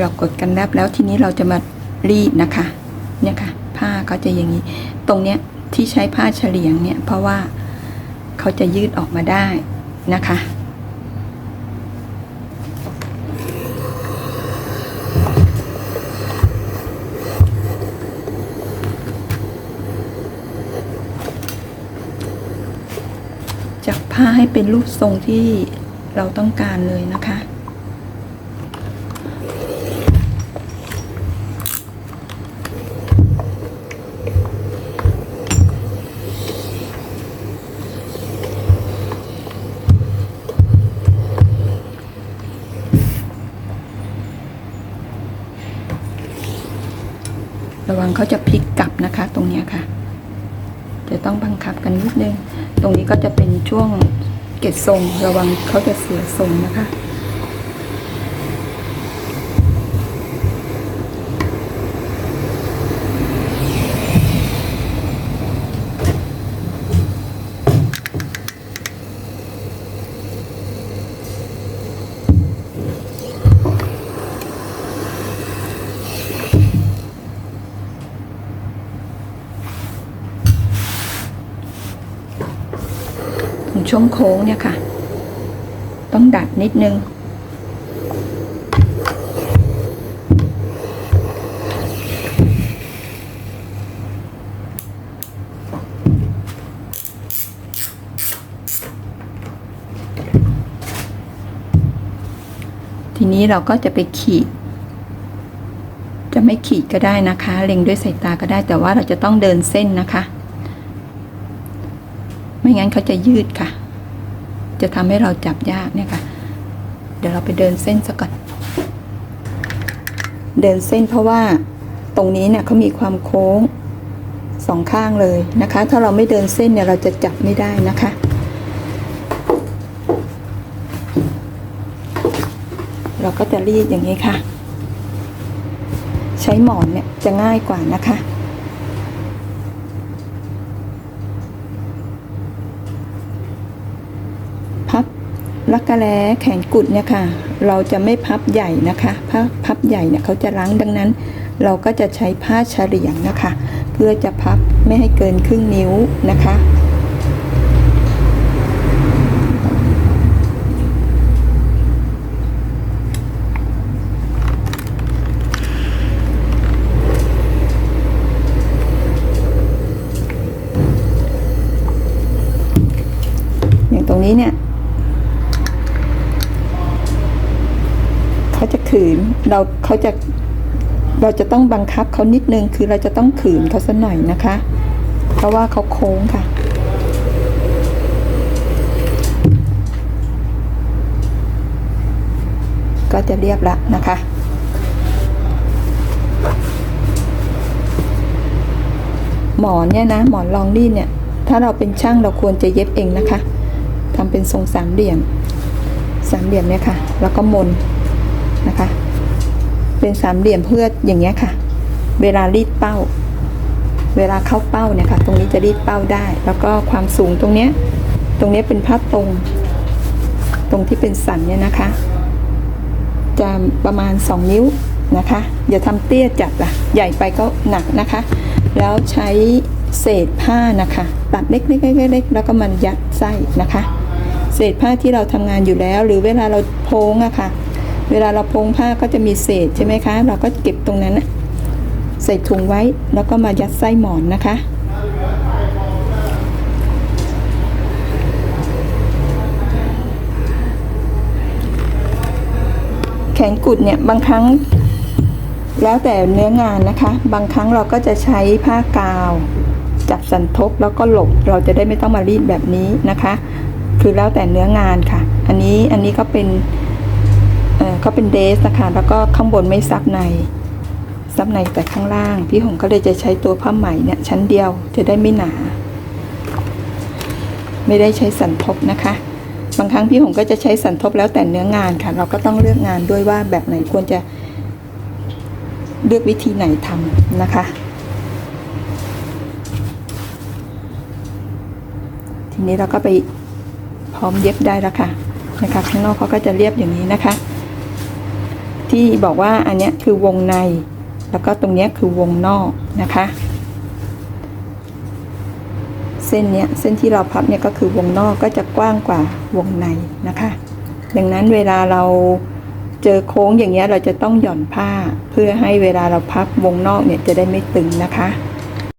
เรากดกันแนบแล้วทีนี้เราจะมารีดนะคะ เนี่ยค่ะ ผ้าเขาจะอย่างนี้ ตรงเนี้ยที่ใช้ผ้าเฉลียงเนี่ย เพราะว่าเขาจะยืดออกมาได้นะคะจับผ้าให้เป็นรูปทรงที่เราต้องการเลยนะคะ ระวังเขาจะพลิกกลับนะคะ ตรงนี้ค่ะ จะต้องบังคับกันนิดนึง ตรงนี้ก็จะเป็นช่วงเกตทรง ระวังเขาจะเสียทรงนะคะ ช่วงโค้งเนี่ยค่ะ ต้องดัดนิดนึง ทีนี้เราก็จะไปขีด จะไม่ขีดก็ได้นะคะ เล็งด้วยสายตาก็ได้แต่ว่าเราจะต้องเดินเส้นนะคะ ไม่งั้นเขาจะยืดค่ะ จะทำให้เราจับยากเนี่ยค่ะ เดี๋ยวเราไปเดินเส้นสักก่อน เดินเส้นเพราะว่าตรงนี้เนี่ยเขามีความโค้งสองข้างเลยนะคะ ถ้าเราไม่เดินเส้นเนี่ยเราจะจับไม่ได้นะคะเราก็จะรีดอย่างนี้ค่ะ ใช้หมอนเนี่ยจะง่ายกว่านะคะ พับ ลักกะแล้แขนกุดเนี่ยค่ะ เราจะไม่พับใหญ่นะคะพับพับใหญ่เนี่ยเขาจะรั้งดังนั้น เราก็จะใช้ผ้าเฉลียงนะคะ เพื่อจะพับไม่ให้เกินครึ่งนิ้วนะคะ อย่างตรงนี้เนี่ย เขาจะขืน เราเขาจะเราจะต้องบังคับเขานิดนึงคือเราจะต้องขืนเขาสักหน่อยนะคะ เพราะว่าเขาโค้งค่ะ ก็จะเรียบละนะคะหมอนเนี่ยนะหมอนรองรีดเนี่ย ถ้าเราเป็นช่างเราควรจะเย็บเองนะคะทำเป็นทรงสามเหลี่ยม สามเหลี่ยมเนี่ยค่ะ แล้วก็มน นะคะ เป็นสามเหลี่ยมเพื่ออย่างเงี้ยค่ะ เวลารีดเป้า เวลาเข้าเป้าเนี่ยค่ะ ตรงนี้จะรีดเป้าได้ แล้วก็ความสูงตรงเนี้ย ตรงเนี้ยเป็นผ้าตรง ตรงที่เป็นสันเนี่ยนะคะ จะประมาณ 2 นิ้วนะคะ อย่าทำเตี้ยจัดล่ะ ใหญ่ไปก็หนักนะคะ แล้วใช้เศษผ้านะคะ ตัดเล็กๆๆๆแล้วก็มันยัดไส้นะคะ เศษผ้าที่เราทำงานอยู่แล้ว หรือเวลาเราโพงอะค่ะ เวลาเราพงผ้าก็จะมีเศษใช่ไหมคะ เราก็เก็บตรงนั้นใส่ถุงไว้แล้วก็มายัดไส้หมอนนะคะแขนกุดเนี่ยบางครั้งแล้วแต่เนื้องานนะคะ บางครั้งเราก็จะใช้ผ้ากาว จับสันทบแล้วก็หลบ เราจะได้ไม่ต้องมารีดแบบนี้นะคะ คือแล้วแต่เนื้องานค่ะ อันนี้อันนี้ก็เป็น เอ่อเขาเป็นเดสนะคะแล้วก็ข้างบนไม่ซับใน ซับในแต่ข้างล่าง พี่หงก็เลยจะใช้ตัวผ้าไหมเนี่ยชั้นเดียวจะได้ไม่หนา ไม่ได้ใช้สันทบนะคะ บางครั้งพี่หงก็จะใช้สันทบแล้วแต่เนื้องานค่ะ เราก็ต้องเลือกงานด้วยว่าแบบไหนควรจะเลือกวิธีไหนทำนะคะ ทีนี้เราก็ไปพร้อมเย็บได้แล้วค่ะนะคะข้างนอกเขาก็จะเรียบอย่างนี้นะคะ ที่บอกว่าอันนี้คือวงใน แล้วก็ตรงนี้คือวงนอกนะคะ เส้นเนี้ยเส้นที่เราพับเนี่ยก็คือวงนอกก็จะกว้างกว่าวงในนะคะ ดังนั้นเวลาเราเจอโค้งอย่างเงี้ยเราจะต้องหย่อนผ้า เพื่อให้เวลาเราพับวงนอกเนี่ยจะได้ไม่ตึงนะคะ